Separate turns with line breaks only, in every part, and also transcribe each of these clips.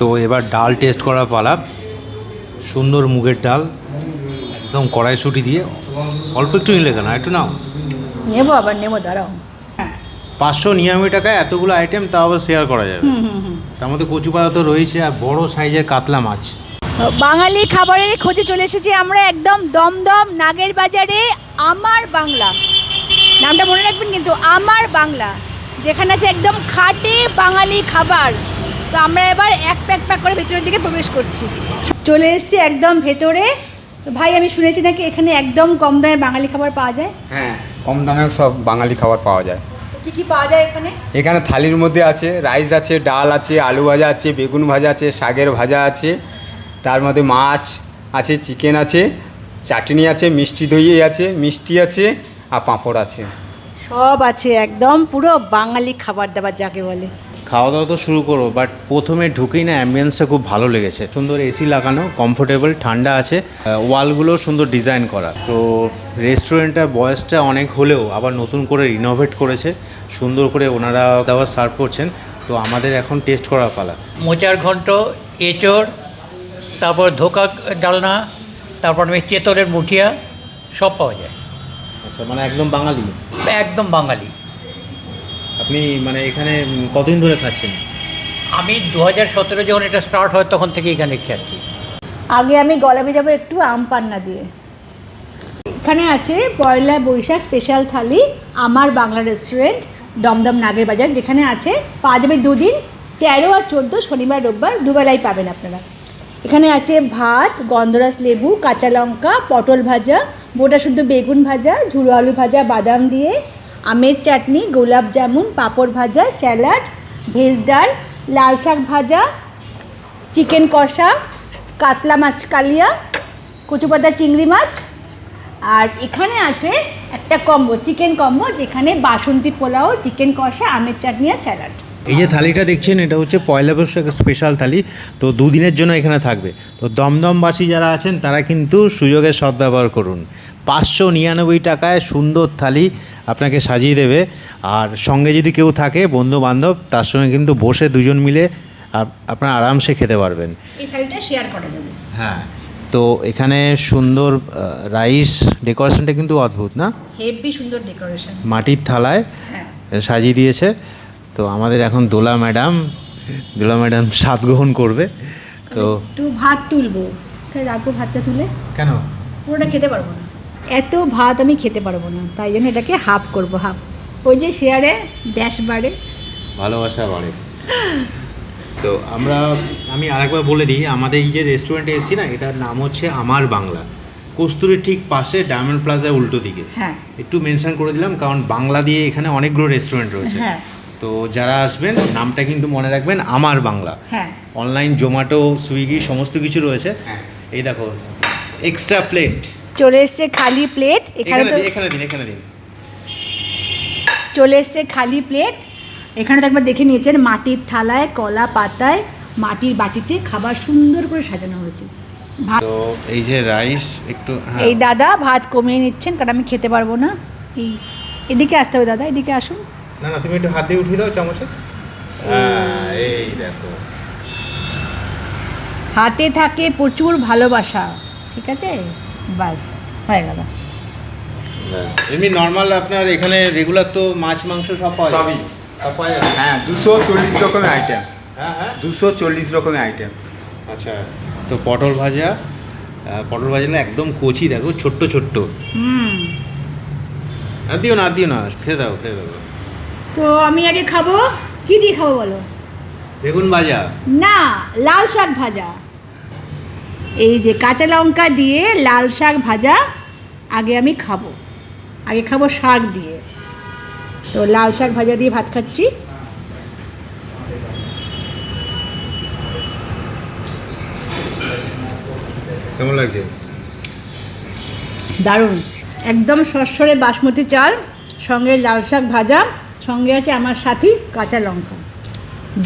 তো এবার ডাল টেস্ট করা পালা। সুন্দর মুগের ডাল একদম কড়াইশুটি দিয়ে। অল্প একটু নিলে কেন? একটু নাও।
নেব আবার নেব দাঁড়াও। হ্যাঁ।
পাঁচশো নিরানব্বই টাকায় এতগুলো আইটেম তাও আবার শেয়ার করা যাবে। তার মধ্যে কচু পাতা তো রয়েছে আর বড় সাইজের কাতলা মাছ।
বাঙালি খাবারের খোঁজে চলে এসেছি আমরা একদম দমদম নাগের বাজারে আমার বাংলা। নামটা মনে রাখবেন কিন্তু আমার বাংলা যেখানে আছে একদম খাটে বাঙালি খাবার। তো আমরা এবার এক প্যাক প্যাক করে ভেতরের দিকে প্রবেশ করছি। চলে এসেছি একদম ভেতরে। তো ভাই আমি শুনেছি নাকি এখানে একদম কম দামে বাঙালি খাবার পাওয়া যায়?
হ্যাঁ কম দামে সব বাঙালি খাবার পাওয়া যায়।
কি কি পাওয়া যায় এখানে?
এখানে থালির মধ্যে আছে রাইস আছে ডাল আছে আলু ভাজা আছে বেগুন ভাজা আছে শাকের ভাজা আছে তার মধ্যে মাছ আছে চিকেন আছে চাটনি আছে মিষ্টি দই আছে মিষ্টি আছে আর পাঁপড় আছে।
সব আছে একদম পুরো বাঙালি খাবার দাবার যাকে বলে।
খাওয়া দাওয়া তো শুরু করো বাট প্রথমে ঢুকেই না অ্যাম্বিয়েন্সটা খুব ভালো লেগেছে। সুন্দর এসি লাগানো কমফোর্টেবল ঠান্ডা আছে ওয়ালগুলো সুন্দর ডিজাইন করা। তো রেস্টুরেন্টটার বয়সটা অনেক হলেও আবার নতুন করে রিনোভেট করেছে সুন্দর করে ওনারা দাবার সার্ভ করছেন। তো আমাদের এখন টেস্ট করা পালা।
মোচার ঘন্ট এঁচড় তারপর ধোকা ডালনা তারপর আমি চেতরের মুঠিয়া সব পাওয়া যায়।
আচ্ছা মানে একদম বাঙালি?
একদম বাঙালি।
আপনি মানে এখানে কতদিন ধরে খাচ্ছেন?
আমি দু হাজার সতেরো যখন এটা স্টার্ট হয় তখন থেকে এখানে খাচ্ছি
আগে আমি গলাবে যাব একটু আম পান্না দিয়ে। এখানে আছে পয়লা বৈশাখ স্পেশাল থালি আমার বাংলা রেস্টুরেন্ট দমদম নাগের বাজার যেখানে আছে পাওয়া যাবে দুদিন তেরো আর চোদ্দ শনিবার রোববার দুবেলাই পাবেন আপনারা। এখানে আছে ভাত গন্ধরাস লেবু কাঁচা লঙ্কা পটল ভাজা বোটা শুদ্ধ বেগুন ভাজা ঝুড়ো আলু ভাজা বাদাম দিয়ে আমের চাটনি, গোলাপ জামুন, পাঁপড় ভাজা, স্যালাড, ভেজ ডাল, লাল শাক ভাজা, চিকেন কষা, কাতলা মাছ কালিয়া কচুপাতা চিংড়ি মাছ। আর এখানে আছে একটা কম্বো, চিকেন কম্বো, যেখানে বাসন্তী পোলাও, চিকেন কষা, আমের চাটনি আর স্যালাড।
এই যে থালিটা দেখছেন, এটা হচ্ছে পয়লা বৈশাখ স্পেশাল থালি। তো দুদিনের জন্য এখানে থাকবে। তো দমদমবাসী যারা আছেন, তারা কিন্তু সুযোগের সদ্ব্যবহার করুন। পাঁচশো নিরানব্বই টাকায় সুন্দর থালি আপনাকে সাজিয়ে দেবে। আর সঙ্গে যদি কেউ থাকে বন্ধু বান্ধব তার সঙ্গে কিন্তু বসে দুজন মিলে আপ- আপনারা আরামসে খেতে পারবেন।
শেয়ার করা যাবে।
হ্যাঁ তো এখানে সুন্দর রাইস ডেকোরেশনটা কিন্তু অদ্ভুত না?
হেভি সুন্দর ডেকোরেশন
মাটির থালায়
হ্যাঁ।
সাজিয়ে দিয়েছে। তো আমাদের এখন দোলা ম্যাডাম দোলা ম্যাডাম স্বাদ গ্রহণ করবে। তো
একটু ভাত তুলবো। তাই রাখব ভাতটা তুলে
কেন?
খেতে পারব না। এত ভাত আমি খেতে পারব না তাই জন্য এটাকে হাফ করব হাফ ওই যে শেয়ারে ড্যাশ বাড়ে
ভালোবাসা বাড়ে। তো আমরা আমি আরেকবার বলে দিই আমাদের এই যে রেস্টুরেন্টে এসেছি না এটার নাম হচ্ছে আমার বাংলা। কস্তুরির ঠিক পাশে ডায়মন্ড প্লাজার উল্টো দিকে।
হ্যাঁ।
একটু মেনশন করে দিলাম কারণ বাংলা দিয়ে এখানে অনেকগুলো রেস্টুরেন্ট রয়েছে।
হ্যাঁ।
তো যারা আসবেন নামটা কিন্তু মনে রাখবেন আমার বাংলা।
হ্যাঁ।
অনলাইন জোম্যাটো সুইগি সমস্ত কিছু রয়েছে।
হ্যাঁ।
এই দেখো এক্সট্রা প্লেট
চলে এসছে খালি প্লেট এখানে তো
এখানে দিন এখানে দিন।
চলে এসছে খালি প্লেট এখানে তো একবার দেখে নিয়েছেন মাটির থালায় কলা পাতায় মাটির বাটিতে খাবার সুন্দর করে সাজানো হয়েছে।
তো এই যে রাইস একটু হ্যাঁ।
এই দাদা ভাত কমিয়ে নিচ্ছেন কারণ আমি খেতে পারব না। এই এদিকে আসতে হবে দাদা এদিকে আসুন।
না না তুমি একটু হাত দিয়ে উঠিয়ে দাও চামচে। হ্যাঁ এই দেখো।
হাতে থাকে প্রচুর ভালোবাসা ঠিক আছে? বাস হয়ে গেল।
এমনি নর্মাল আপনার এখানে রেগুলার তো মাছ মাংস সব পাওয়া যায়?
সবই। হ্যাঁ দুশো চল্লিশ রকমের আইটেম
হ্যাঁ হ্যাঁ।
দুশো চল্লিশ রকমের আইটেম
আচ্ছা তো পটল ভাজা পটল ভাজাগুলো একদম কচি দেখো ছোট্ট ছোট্ট।
হুম।
আর দিও না আর দিও না খেয়ে দাও খেয়ে দাও।
তো আমি আগে খাব কি দিয়ে খাব বলো?
বেগুন ভাজা।
না লাল শাক ভাজা। এই যে কাঁচা লঙ্কা দিয়ে লাল শাক ভাজা আগে আমি খাব। আগে খাব শাক দিয়ে। তো লাল শাক ভাজা দিয়ে ভাত খাচ্ছি।
কেমন লাগছে?
দারুণ। একদম সরসরে বাসমতি চাল সঙ্গে লাল শাক ভাজা সঙ্গে আছে আমার সাথী কাঁচা লঙ্কা।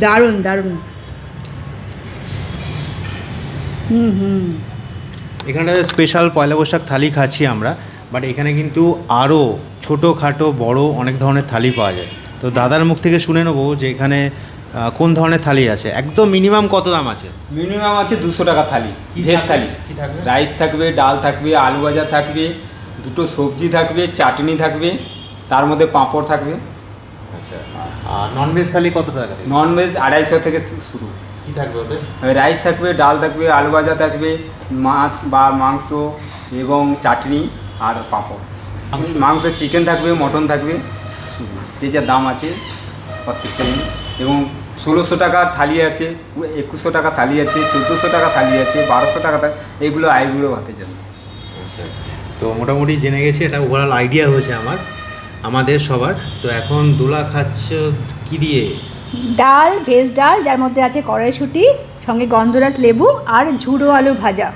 দারুণ দারুণ। হুম হুম।
এখানটাতে স্পেশাল পয়লা বৈশাখ থালি খাচ্ছি আমরা বাট এখানে কিন্তু আরও ছোটো খাটো বড় অনেক ধরনের থালি পাওয়া যায়। তো দাদার মুখ থেকে শুনে নেব যে এখানে কোন ধরনের থালি আছে? একদম মিনিমাম কত দাম আছে?
মিনিমাম আছে দুশো টাকা থালি
কি
ভেজ থালি।
কি থাকবে?
রাইস থাকবে ডাল থাকবে আলু ভাজা থাকবে দুটো সবজি থাকবে চাটনি থাকবে তার মধ্যে পাঁপড় থাকবে।
আচ্ছা আর ননভেজ থালি কত টাকা থেকে?
ননভেজ আড়াইশো থেকে শুরু।
কি থাকবে ওতে
রাইস থাকবে ডাল থাকবে আলু ভাজা থাকবে মাছ বা মাংস এবং চাটনি আর পাঁপড়। মাংস। চিকেন থাকবে মটন থাকবে যে যা দাম আছে প্রত্যেকটা দিন। এবং ষোলোশো টাকা থালি আছে একুশশো টাকা থালি আছে চোদ্দোশো টাকা থালি আছে বারোশো টাকা এগুলো আইগুলো ভাতে যাবে
তো মোটামুটি জেনে গেছি এটা ওভারঅল আইডিয়া হয়েছে আমার আমাদের সবার। তো এখন দোলা খাচ্ছ কী দিয়ে?
ডাল ভেজ ডাল যার মধ্যে আছে কড়াইশুঁটি সঙ্গে গন্ধরাজ লেবু আর ঝুড়ো আলু ভাজা।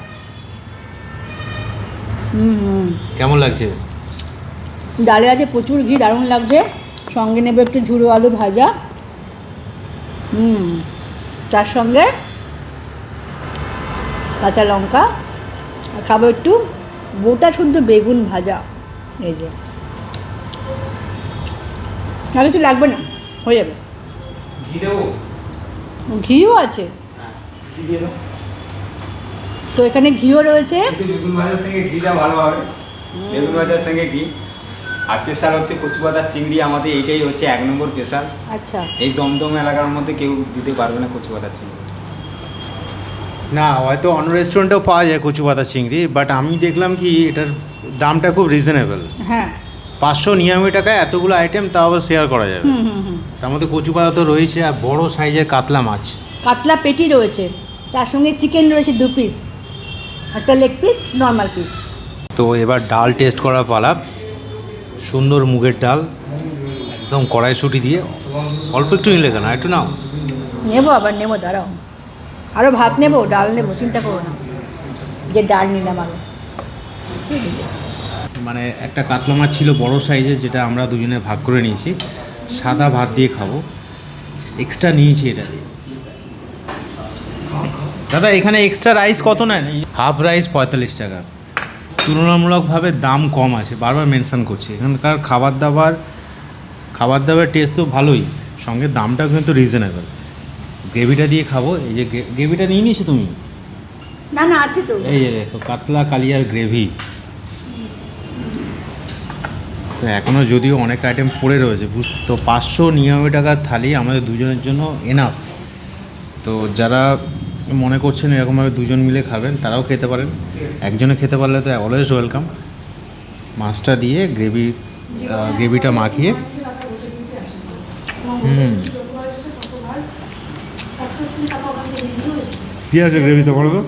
হুম। হুম
কেমন লাগছে?
ডালে আছে প্রচুর ঘি দারুণ লাগছে। সঙ্গে নেবে একটু ঝুড়ো আলু ভাজা। হুম। তার সঙ্গে কাঁচা লঙ্কা। আর খাব একটু গোটা শুদ্ধ বেগুন ভাজা। এই যে। তাহলে কিছু লাগবে না হয়ে যাবে।
ঘি দেবো
ঘিও আছে?
ঘি দিয়ে দাও।
তো এখানে ঘিও রয়েছে।
বেগুন ভাজার সঙ্গে ঘিটা ভালো হবে। বেগুন ভাজার সঙ্গে ঘি। আর স্পেশাল হচ্ছে কচু পাতা চিংড়ি আমাদের এইটাই হচ্ছে এক নম্বর স্পেশাল।
আচ্ছা।
এই দমদম এলাকার মধ্যে কেউ দিতে পারবে না কচু পাতা চিংড়ি।
না হয়তো অন্য রেস্টুরেন্টেও পাওয়া যায় কচু পাতা চিংড়ি বাট আমি দেখলাম কি এটার দামটা খুব রিজনেবল
হ্যাঁ।
পাঁচশো নিরানব্বই টাকায় এতগুলো আইটেম তাও আবার শেয়ার করা যাবে। তার মধ্যে কচু পাতা তো রয়েছে আর বড় সাইজের কাতলা মাছ।
কাতলা পেটি রয়েছে তার সঙ্গে চিকেন রয়েছে দু পিস একটা লেগ পিস নর্মাল পিস
তো এবার ডাল টেস্ট করা পালা সুন্দর মুগের ডাল একদম কড়াইশুটি দিয়ে অল্প একটু নিলে কেন একটু নাও।
নেব আবার নেব দাঁড়াও। আরও ভাত নেব ডাল নেব চিন্তা করো না। যে ডাল নিলাম আরও
মানে একটা কাতলা মাছ ছিল বড় সাইজের যেটা আমরা দুজনে ভাগ করে নিয়েছি। সাদা ভাত দিয়ে খাব। এক্সট্রা নিয়েছি এটা দিয়ে। দাদা এখানে এক্সট্রা রাইস কত নেন? হাফ রাইস পঁয়তাল্লিশ টাকা। তুলনামূলকভাবে দাম কম আছে বারবার মেনশন করছি। এখানকার খাবার দাবার খাবার দাবার টেস্ট তো ভালোই। সঙ্গে দামটাও কিন্তু রিজনেবল গ্রেভিটা দিয়ে খাব। এই যে গ্রেভিটা নিয়ে নিয়েছো তুমি?
না না আছে তো।
এই যে দেখো কাতলা কালিয়ার গ্রেভি। তো এখনও যদিও অনেক আইটেম পড়ে রয়েছে বুঝ- তো পাঁচশো নিরানব্বই টাকার থালি আমাদের দুজনের জন্য এনাফ তো যারা মনে করছেন এরকমভাবে দুজন মিলে খাবেন তারাও খেতে পারেন। একজনে খেতে পারলে তো অলওয়েজ ওয়েলকাম মাছটা দিয়ে গ্রেভি গ্রেভিটা মাখিয়ে। হুম। কী আছে গ্রেভিতে বলো তো?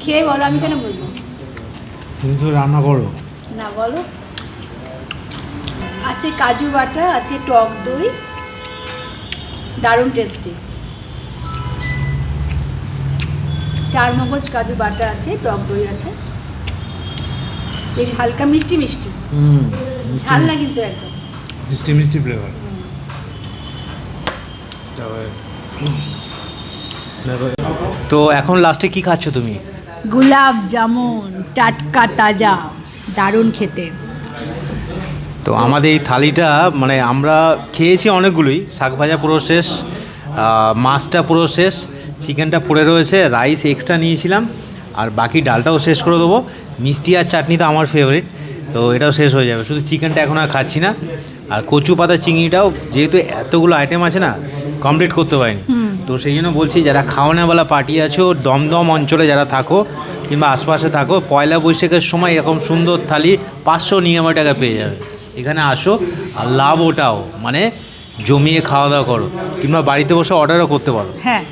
খেয়ে বলো আমি কেন বলব?
তুমি তো রান্না করো।
না বলো। আছে কাজু বাটা আছে টক দই। দারুণ টেস্টি চার মগজ কাজু বাটা আছে টক দই আছে। বেশ হালকা মিষ্টি মিষ্টি। ঝাল না কিন্তু একদম।
মিষ্টি মিষ্টি ফ্লেভার তো এখন লাস্টে কি খাচ্ছ তুমি?
গোলাপ জামুন টাটকা তাজা দারুণ খেতে।
তো আমাদের এই থালিটা মানে আমরা খেয়েছি অনেকগুলোই। শাক ভাজা পুরো শেষ মাছটা পুরো শেষ চিকেনটা পড়ে রয়েছে রাইস এক্সট্রা নিয়েছিলাম আর বাকি ডালটাও শেষ করে দেবো। মিষ্টি আর চাটনি তো আমার ফেভারিট তো এটাও শেষ হয়ে যাবে। শুধু চিকেনটা এখন আর খাচ্ছি না আর কচু পাতা চিংড়িটাও যেহেতু এতগুলো আইটেম আছে না কমপ্লিট করতে পারিনি। তো সেই জন্য বলছি যারা খাওয়ানোওয়ালা পার্টি আছে আছো দমদম অঞ্চলে যারা থাকো কিংবা আশপাশে থাকো পয়লা বৈশাখের সময় এরকম সুন্দর থালি পাঁচশো নিরানব্বই টাকা পেয়ে যাবে। এখানে আসো আর লাভ ওটাও। মানে জমিয়ে খাওয়া দাওয়া করো, কিংবা বাড়িতে বসে অর্ডারও করতে পারো।
হ্যাঁ।